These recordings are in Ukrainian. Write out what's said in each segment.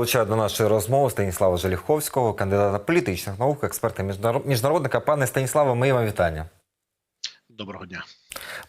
долучаю до нашої розмови Станіслава Желіховського, кандидата політичних наук, експерта міжнарод- міжнародника. Пане Станіславе, мої вам вітання. Доброго дня.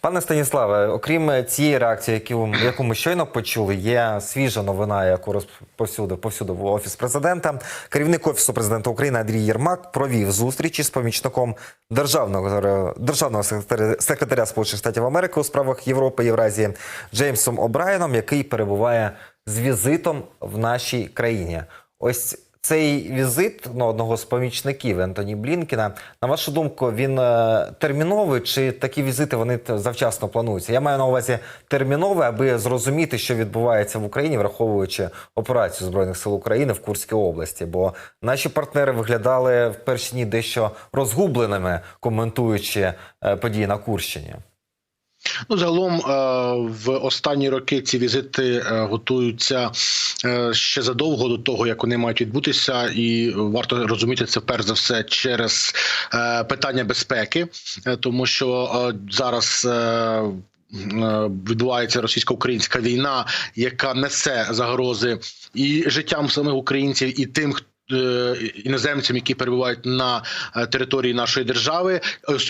Пане Станіславе, окрім цієї реакції, яку, яку ми щойно почули, є свіжа новина, яку розповсюдив повсюди в офіс президента. Керівник офісу президента України Андрій Єрмак провів зустрічі з помічником державного державного секретаря, секретаря Сполучених Штатів Америки у справах Європи Євразії Джеймсом О'Брайеном, який перебуває з візитом в нашій країні. Ось цей візит ну, одного з помічників Ентоні Блінкіна. На вашу думку, він е, терміновий чи такі візити вони завчасно плануються? Я маю на увазі терміновий, аби зрозуміти, що відбувається в Україні, враховуючи операцію збройних сил України в Курській області. Бо наші партнери виглядали в перші дні дещо розгубленими, коментуючи е, події на Курщині. Ну, загалом е, в останні роки ці візити е, готуються е, ще задовго до того, як вони мають відбутися, і варто розуміти це перш за все через питання безпеки, тому що зараз. Відбувається російсько-українська війна, яка несе загрози і життям самих українців, і тим, хто іноземцям, які перебувають на е, території нашої держави,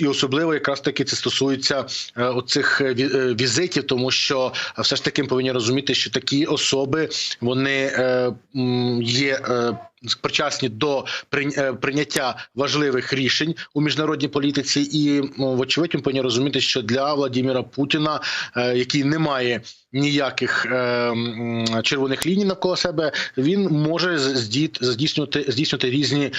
і особливо якраз таки це стосується е, оцих е, е, візитів, тому що е, все ж таки повинні розуміти, що такі особи вони е, є. Причасні до е, прийняття важливих рішень у міжнародній політиці, і ну, вочевидь, ми повинні розуміти, що для Владимира Путіна, е, який не має ніяких е, червоних ліній навколо себе, він може здійснювати здійснювати різні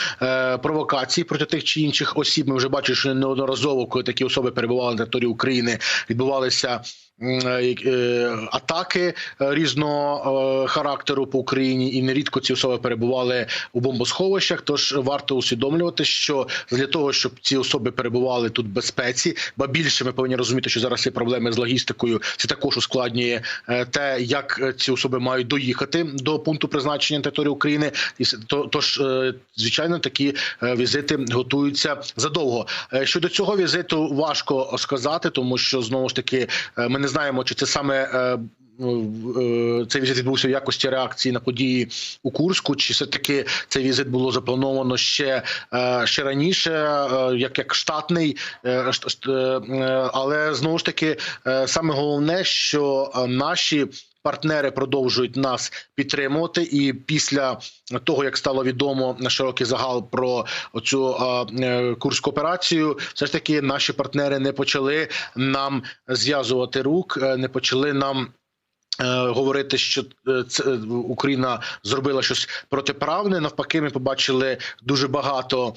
провокації проти тих чи інших осіб. Ми вже бачили, що неодноразово, коли такі особи перебували на території України, відбувалися. Е, е, Атаки е, різного характеру по Україні, і нерідко ці особи перебували у бомбосховищах. Тож варто усвідомлювати, що для того, щоб ці особи перебували тут в безпеці, ба більше ми повинні розуміти, що зараз є проблеми з логістикою. Це також ускладнює те, як ці особи мають доїхати до пункту призначення на території України. І тож, звичайно, такі візити готуються задовго. Щодо цього візиту важко сказати, тому що знову ж таки ми не знаємо, чи це саме. е, е, Цей візит відбувся в якості реакції на події у Курську. Чи все таки цей візит було заплановано ще, е, ще раніше, як, як штатний, шт- шт- але знову ж таки, саме головне, що наші. Партнери продовжують нас підтримувати, і після того як стало відомо на широкий загал про цю курську операцію, все ж таки наші партнери не почали нам зв'язувати рук, е, не почали нам. Е, Говорити, що е, це е, Україна зробила щось протиправне. Навпаки, ми побачили дуже багато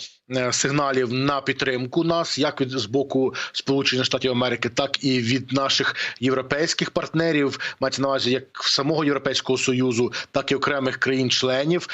сигналів на підтримку нас, як від з боку Сполучених Штатів Америки, так і від наших європейських партнерів. Мається на увазі як самого Європейського союзу, так і окремих країн-членів.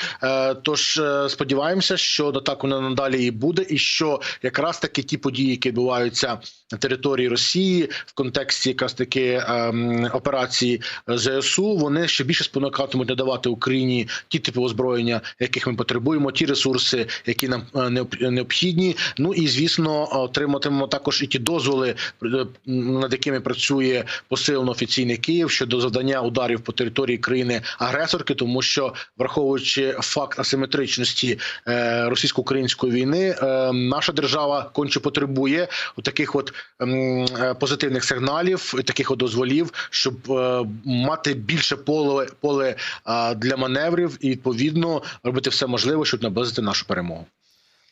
Тож сподіваємося, що так воно надалі і буде, і що якраз таки ті події, які відбуваються території Росії в контексті якраз таки ем, операції ЗСУ, вони ще більше спонукатимуть надавати Україні ті типи озброєння, яких ми потребуємо, ті ресурси, які нам е, необхідні. Ну і звісно, отриматимемо також і ті дозволи, е, над якими працює посилено офіційний Київ щодо завдання ударів по території країни агресорки, тому що враховуючи факт асиметричності е, російсько-української війни, е, наша держава конче потребує у таких от е, позитивних сигналів, таких дозволів, щоб е, мати більше поле поле е, для маневрів і відповідно робити все можливе, щоб наблизити нашу перемогу.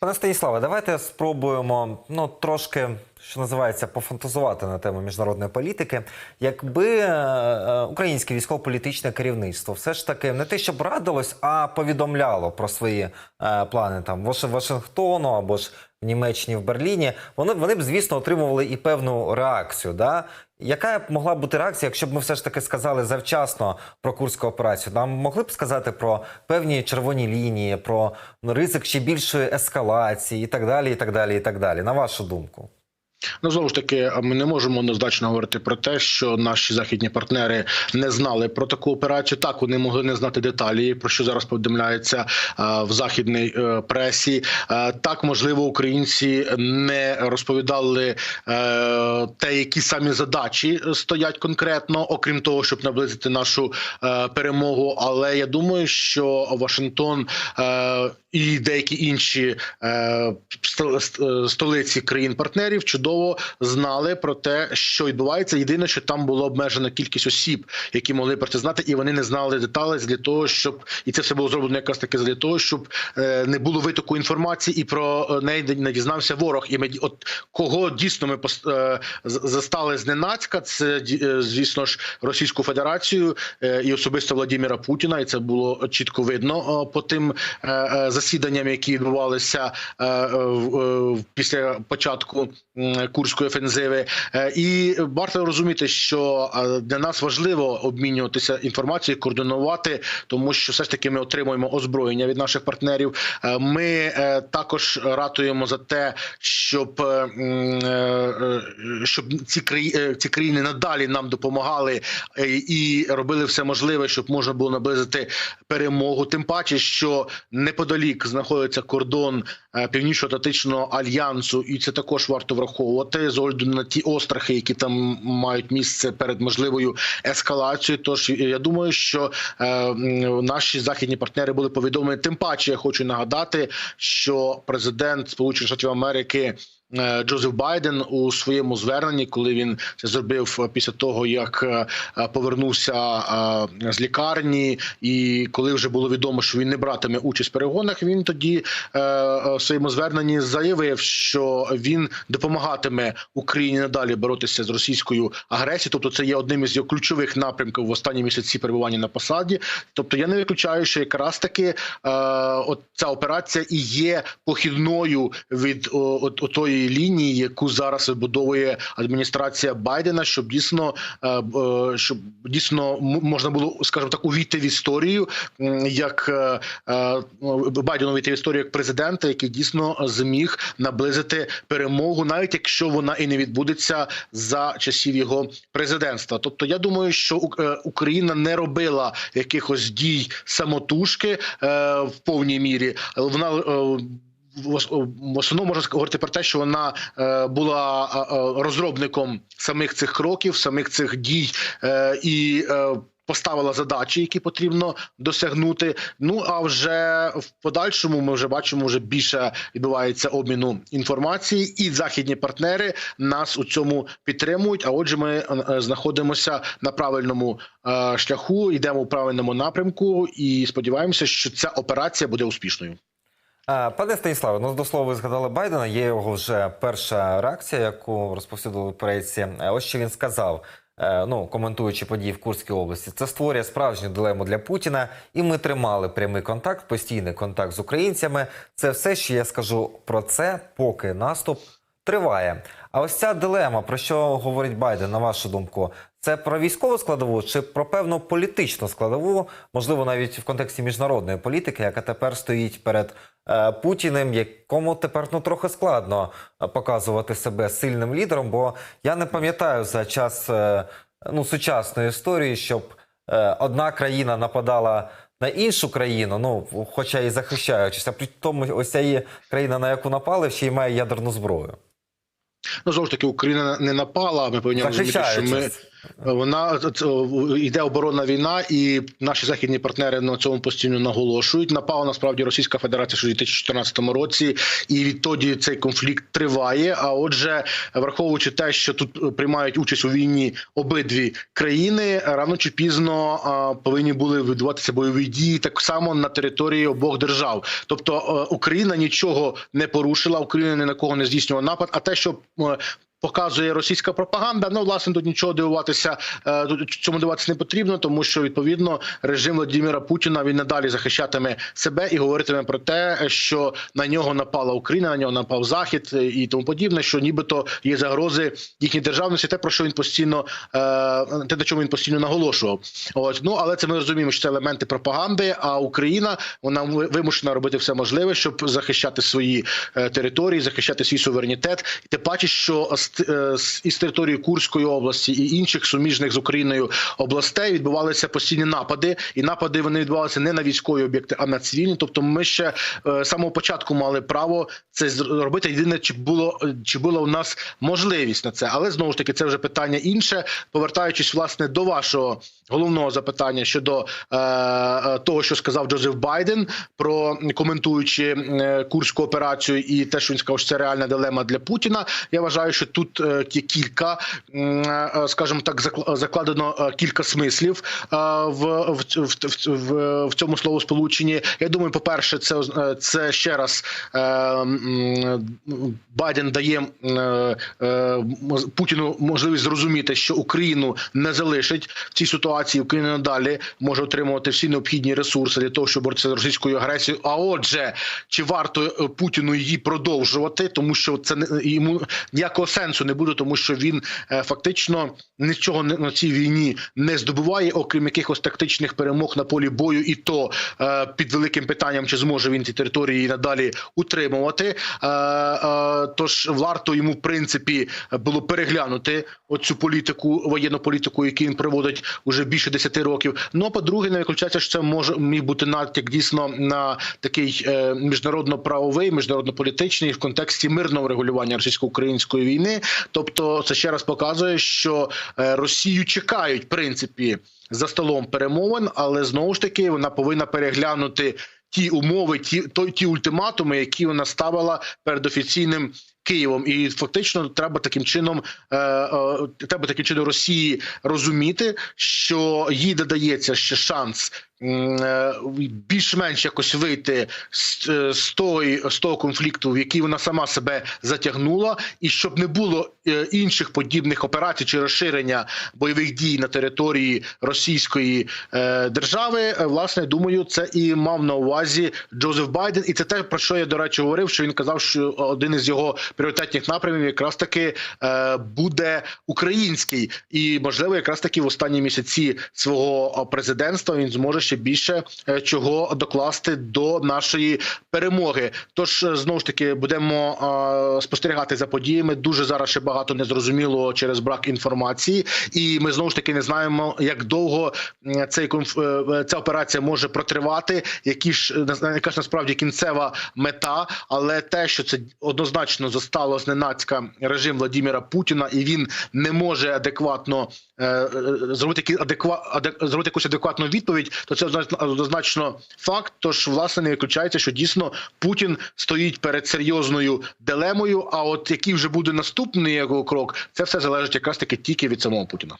Пане Станіславе, давайте спробуємо ну трошки, що називається, пофантазувати на тему міжнародної політики. Якби е, е, українське військово-політичне керівництво все ж таки не те, щоб радилось, а повідомляло про свої е, плани там Вош- Вашингтону або ж в Німеччині, в Берліні, вони, вони б, звісно, отримували і певну реакцію. Да? Яка могла бути реакція, якщо б ми все ж таки сказали завчасно про курську операцію? Нам могли б сказати про певні червоні лінії, про ну, ризик ще більшої ескалації і так далі, і так далі, і так далі. На вашу думку? Ну знову ж таки, ми не можемо однозначно говорити про те, що наші західні партнери не знали про таку операцію. Так вони могли не знати деталі, про що зараз повідомляється е, в західній е, пресі. Е, Так, можливо, українці не розповідали те, які самі задачі стоять конкретно, окрім того, щоб наблизити нашу перемогу. Але я думаю, що Вашингтон і деякі інші е, е, столиці країн-партнерів чудово знали про те, що відбувається. Єдине, що там була обмежена кількість осіб, які могли про це знати, і вони не знали деталей для того, щоб і це все було зроблено якраз таки для того, щоб е, не було витоку інформації, і про е, неї не дізнався ворог. І ми от кого дійсно ми е, застали зненацька, це е, звісно ж Російську Федерацію е, і особисто Владимира Путіна, і це було чітко видно е, по тим е, засіданням, які відбувалися е, е, після початку курської офензиви. Е, І варто розуміти, що для нас важливо обмінюватися інформацією, координувати, тому що все ж таки ми отримуємо озброєння від наших партнерів. Ми також ратуємо за те, щоб, щоб ці краї- е, ці країни надалі нам допомагали і робили все можливе, щоб можна було наблизити перемогу. Тим паче, що неподалік знаходиться кордон е, Північно-Атлантичного альянсу, і це також варто враховувати з огляду на ті острахи, які там мають місце перед можливою ескалацією. Тож я думаю, що е, наші західні партнери були повідомлені. Тим паче, я хочу нагадати, що президент Сполучених Штатів Америки. Е, Джозеф Байден у своєму зверненні, коли він це зробив е, після того, як е, повернувся з лікарні, і коли вже було відомо, що він не братиме участь в перегонах, він тоді в своєму зверненні заявив, що він допомагатиме Україні надалі боротися з російською агресією. Тобто, це є одним із його ключових напрямків в останні місяці перебування на посаді. Тобто, я не виключаю, що якраз таки ця операція і є похідною від о, от, лінії, яку зараз вибудовує адміністрація Байдена, щоб дійсно е, е, щоб дійсно можна було, скажімо так, увійти в історію як е, Байдену увійти в історію як президента, який дійсно зміг наблизити перемогу, навіть якщо вона і не відбудеться за часів його президентства. Тобто, я думаю, що Ук- Україна не робила якихось дій самотужки в повній мірі, вона. В основному можна говорити про те, що вона е, була е, е, розробником самих цих кроків, самих цих дій і поставила задачі, які потрібно досягнути. Ну а вже в подальшому ми вже бачимо, вже більше відбувається обміну інформації, і західні партнери нас у цьому підтримують. А отже, ми знаходимося на правильному шляху, йдемо в правильному напрямку, і сподіваємося, що ця операція буде успішною. Пане Станіславе, ну до слова, ви згадали Байдена. Є його вже перша реакція, яку розповсюдили в пресі. Е, Ось що він сказав. е, Ну, коментуючи події в Курській області, це створює справжню дилему для Путіна, і ми тримали прямий контакт, постійний контакт з українцями. Це все, що я скажу про це, поки наступ триває. А ось ця дилема, про що говорить Байден, на вашу думку, це про військову складову чи про певну політичну складову, можливо, навіть в контексті міжнародної політики, яка тепер стоїть перед е, Путіним, якому тепер ну трохи складно е, показувати себе сильним лідером, бо я не пам'ятаю за час е, ну, сучасної історії, щоб е, одна країна нападала. На іншу країну, ну хоча і захищаючись, а при тому ось ця є країна, на яку напали, ще й має ядерну зброю. Ну знову ж таки, Україна не напала. Ми повинні розуміти, що ми. Вона це, йде оборонна війна, і наші західні партнери на цьому постійно наголошують. Напала насправді Російська Федерація ще у 2014 році, і відтоді цей конфлікт триває. А отже, враховуючи те, що тут приймають участь у війні обидві країни, рано чи пізно повинні були відбуватися бойові дії так само на території обох держав. Тобто е, Україна нічого не порушила, Україна ні на кого не здійснювала напад. А те, що е, Показує російська пропаганда. Ну власне тут нічого дивуватися е, тут цьому дивуватися не потрібно, тому що відповідно режим Владимира Путіна він надалі захищатиме себе і говоритиме про те, що на нього напала Україна, на нього напав Захід і тому подібне, що нібито є загрози їхній державності, те про що він постійно е, те, на чому він постійно наголошував. От ну але це ми розуміємо, що це елементи пропаганди. А Україна вона вимушена робити все можливе, щоб захищати свої е, території, захищати свій суверенітет. І тим паче, що із території Курської області і інших суміжних з Україною областей відбувалися постійні напади, і напади вони відбувалися не на військові об'єкти, а на цивільні. Тобто, ми ще е, з самого початку мали право це зробити. Єдине, чи було чи була у нас можливість на це, але знову ж таки це вже питання інше. Повертаючись власне до вашого головного запитання щодо е, е, того, що сказав Джозеф Байден, про коментуючи е, курську операцію, і те, що він сказав, що це реальна дилема для Путіна. Я вважаю, що тут е, є кілька, е, скажімо так, закла- закладено е, кілька смислів в, в, в, в, в цьому словосполученні. Я думаю, по перше, це це ще раз Байден дає Путіну можливість зрозуміти, що Україну не залишить в цій ситуації. Україна надалі може отримувати всі необхідні ресурси для того, щоб боротися з російською агресією. А отже, чи варто Путіну її продовжувати, тому що це не йому ніякого сенсу не буде, тому що він е, фактично нічого не- на цій війні не здобуває, окрім якихось тактичних перемог на полі бою, і то е, під великим питанням, чи зможе він ці території надалі утримувати. Е, тож варто йому в принципі було переглянути оцю політику, воєнну політику, яку він проводить уже більше 10 років. Ну а по-друге, не виключається, що це може міг бути натяк дійсно на такий міжнародно-правовий, міжнародно-політичний в контексті мирного регулювання російсько-української війни. Тобто, це ще раз показує, що е, Росію чекають в принципі за столом перемовин, але знову ж таки вона повинна переглянути ті умови, ті то ті ультиматуми, які вона ставила перед офіційним. Києвом і фактично треба таким чином е, е, треба таким чином Росії розуміти, що їй додається ще шанс більш-менш якось вийти з, е, з, той, з того конфлікту, в який вона сама себе затягнула, і щоб не було е, інших подібних операцій чи розширення бойових дій на території Російської е, держави. Е, Власне, думаю, це і мав на увазі Джозеф Байден, і це те про що я до речі говорив. Що він казав, що один із його пріоритетних напрямів якраз таки е, буде український, і можливо, якраз таки в останні місяці свого е, президентства він зможе ще більше е, чого докласти до нашої перемоги. Тож е, знову ж таки будемо спостерігати за подіями. Дуже зараз ще багато незрозуміло через брак інформації, і ми знову ж таки не знаємо, як довго цей конф... е, ця операція може протривати, які ж яка ж насправді кінцева мета, але те, що це однозначно застало зненацька режим Владимира Путіна, і він не може адекватно зробити адеква... адек... зробити якусь адекватну відповідь, то це однозначно- однозначно факт. Тож власне не виключається, що дійсно Путін стоїть перед серйозною дилемою. А от який вже буде наступний його крок, це все залежить якраз таки тільки від самого Путіна.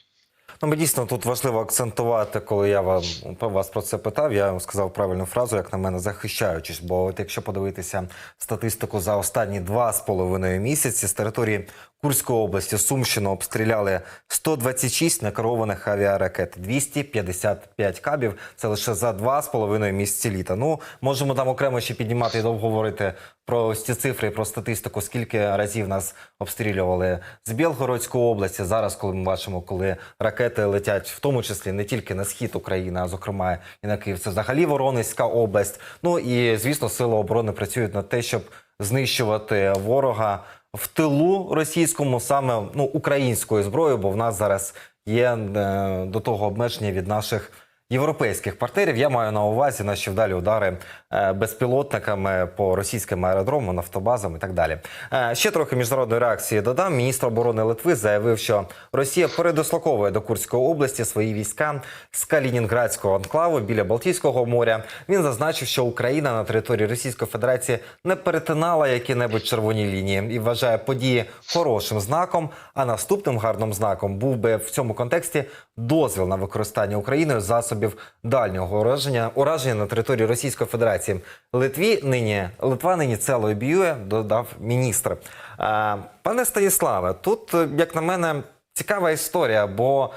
Ну, ми дійсно тут важливо акцентувати, коли я вам вас про це питав. Я сказав правильну фразу, як на мене, захищаючись. Бо от якщо подивитися статистику за останні два з половиною місяці з території Курської області Сумщину обстріляли 126 накерованих авіаракет, 255 кабів. Це лише за два з половиною місяці літа. Ну можемо там окремо ще піднімати і довго говорити про ось ці цифри, про статистику, скільки разів нас обстрілювали з Білгородської області. Зараз, коли ми бачимо, коли ракети летять, в тому числі не тільки на схід України, а зокрема і на Київ. Це взагалі Воронезька область. Ну і звісно, сили оборони працюють над те, щоб знищувати ворога в тилу російському, саме ну українською зброєю, бо в нас зараз є е, до того обмеження від наших. Європейських партнерів я маю на увазі наші вдалі удари е, безпілотниками по російським аеродромам, нафтобазам і так далі. Е, ще трохи міжнародної реакції додам. Міністр оборони Литви заявив, що Росія передослоковує до Курської області свої війська з Калінінградського анклаву біля Балтійського моря. Він зазначив, що Україна на території Російської Федерації не перетинала які-небудь червоні лінії і вважає події хорошим знаком. А наступним гарним знаком був би в цьому контексті дозвіл на використання Україною засобів дальнього ураження ураження на території Російської Федерації. Литві нині Литва нині це лобіює, додав міністр. Е, Пане Станіславе, тут, як на мене, цікава історія, бо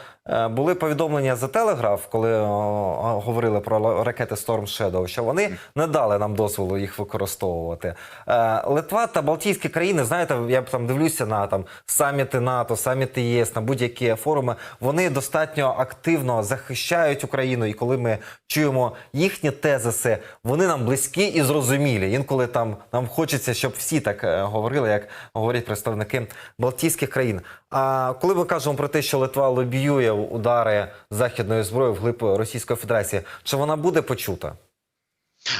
Були повідомлення за Телеграф, коли о, говорили про ракети Storm Shadow, що вони не дали нам дозволу їх використовувати. Е, Литва та Балтійські країни, знаєте, я там дивлюся на там саміти НАТО, саміти ЄС, на будь-які форуми. Вони достатньо активно захищають Україну. І коли ми чуємо їхні тезиси, вони нам близькі і зрозумілі. Інколи там нам хочеться, щоб всі так е, говорили, як говорять представники Балтійських країн. А коли ми кажемо про те, що Литва лобіює удари західної зброї вглиб Російської Федерації, чи вона буде почута?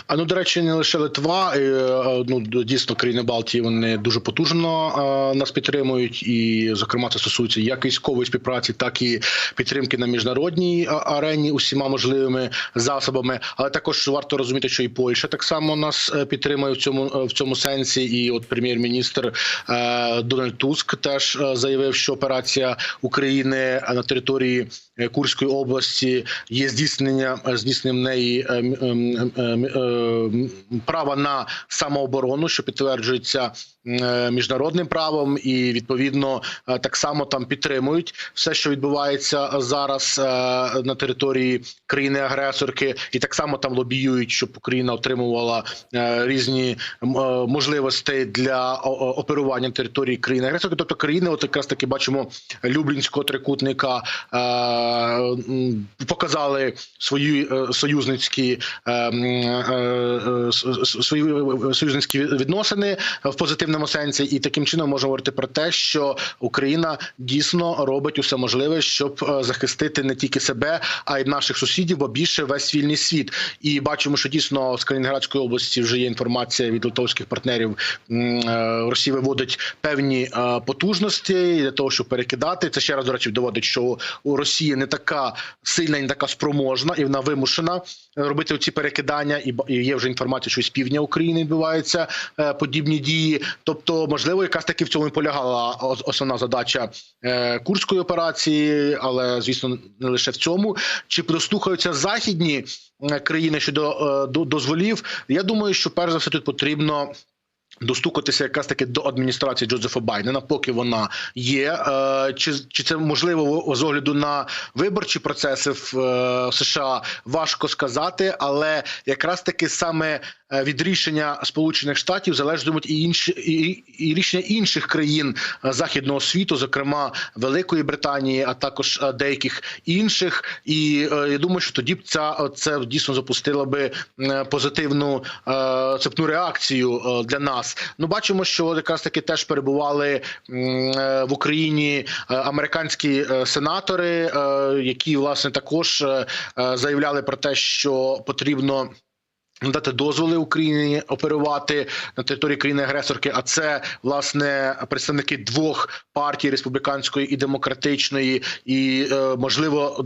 А ну до речі, не лише Литва, е, е, ну дійсно країни Балтії вони дуже потужно е, нас підтримують, і зокрема це стосується як військової співпраці, так і підтримки на міжнародній арені усіма можливими засобами. Але також варто розуміти, що і Польща так само нас підтримує в цьому в цьому сенсі. І от прем'єр-міністр Дональд Туск теж заявив, що операція України на території Курської області є здійснення здійснення в неї е, е, права на самооборону, що підтверджується е, міжнародним правом, і відповідно е, так само там підтримують все, що відбувається зараз е, на території країни-агресорки, і так само там лобіюють, щоб Україна отримувала е, різні е, можливості для оперування території країни-агресорки. Тобто країни, от якраз таки бачимо Люблінського трикутника, е, показали свої е, союзницькі е, м, е, е, с- с- свої союзницькі відносини в позитивному сенсі, і таким чином можемо говорити про те, що Україна дійсно робить усе можливе, щоб е, захистити не тільки себе, а й наших сусідів, бо більше весь вільний світ. І бачимо, що дійсно з Калінінградської області вже є інформація від литовських партнерів. Е, Росія виводить певні е, потужності для того, щоб перекидати. Це ще раз до речі доводить, що у Росії не така сильна, не така спроможна, і вона вимушена робити ці перекидання. І є вже інформація, що з півдня України відбуваються подібні дії. Тобто, можливо, якраз таки в цьому і полягала основна задача е, курської операції, але звісно, не лише в цьому. Чи прослухаються західні е, країни щодо е, до- дозволів? Я думаю, що перш за все тут потрібно. Достукатися якраз таки до адміністрації Джозефа Байдена, поки вона є. Е, Чи чи це можливо з огляду на виборчі процеси в е, США? Важко сказати, але якраз таки саме е, від рішення Сполучених Штатів залежатимуть і інші і, і рішення інших країн західного світу, зокрема Великої Британії, а також деяких інших. І я думаю, що тоді б ця це дійсно запустило би позитивну цепну реакцію для нас. Ну бачимо, що якраз таки теж перебували е, в Україні е, американські е, сенатори, які власне також заявляли про те, що потрібно. Надати дозволи Україні оперувати на території країни-агресорки, а це власне представники двох партій республіканської і демократичної, і е, можливо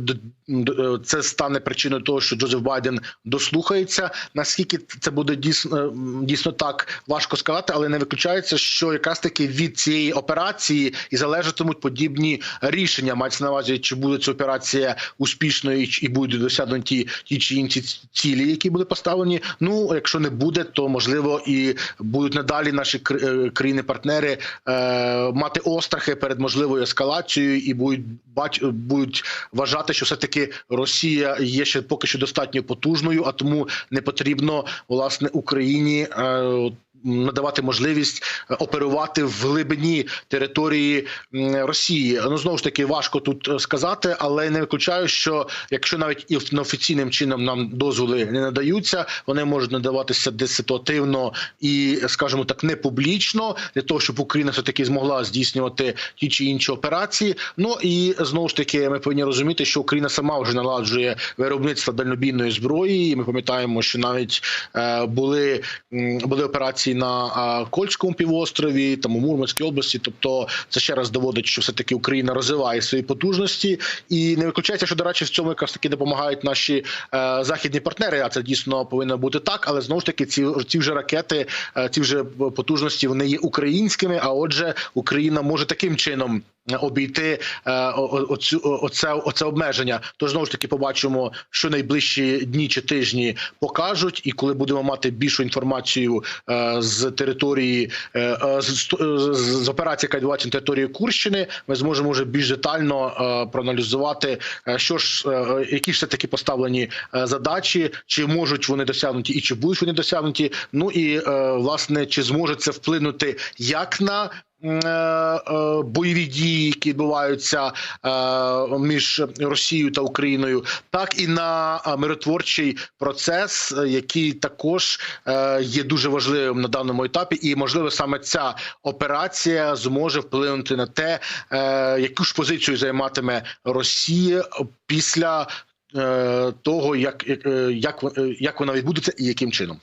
е, це стане причиною того, що Джозеф Байден дослухається. Наскільки це буде дійсно дійсно так важко сказати, але не виключається, що якраз таки від цієї операції і залежатимуть подібні рішення. Мається на увазі, чи буде ця операція успішною і будуть досягнуті ті чи інші цілі, які були поставлені. Ну якщо не буде, то можливо і будуть надалі наші е, країни-партнери е, мати острахи перед можливою ескалацією і будуть бач будуть вважати, що все таки Росія є ще поки що достатньо потужною, а тому не потрібно власне Україні. Надавати можливість е, оперувати в глибині території Росії. Ну знову ж таки важко тут е, сказати, але не виключаю, що якщо навіть і неофіційним чином нам дозволи не надаються, вони можуть надаватися десь ситуативно і, скажімо так, не публічно для того, щоб Україна все таки змогла здійснювати ті чи інші операції. Ну і знову ж таки, ми повинні розуміти, що Україна сама вже наладжує виробництво дальнобійної зброї. І ми пам'ятаємо, що навіть е, були, були операції на е, Кольському півострові, там у Мурманській області. Тобто, це ще раз доводить, що все таки Україна розвиває свої потужності, і не виключається, що до речі, в цьому якраз таки допомагають наші е, західні партнери. А це дійсно повинно бути так. Але знову ж таки, ці ці вже ракети, е, ці вже потужності вони є українськими. А отже, Україна може таким чином обійти е, оцю, оце, обмеження. Тож знову ж таки побачимо, що найближчі дні чи тижні покажуть, і коли будемо мати більшу інформацію е, з території е, з, з, операції, яка відбувається на території Курщини, ми зможемо вже більш детально проаналізувати, що ж які ж все таки поставлені задачі, чи можуть вони досягнуті, і чи будуть вони досягнуті. Ну і власне чи зможе це вплинути як на бойові дії, які відбуваються е, між Росією та Україною, так і на е, миротворчий процес, е, який також е, є дуже важливим на даному етапі, і можливо саме ця операція зможе вплинути на те, е, яку ж позицію займатиме Росія після. е, Того як, як, е, е, як вона відбудеться і яким чином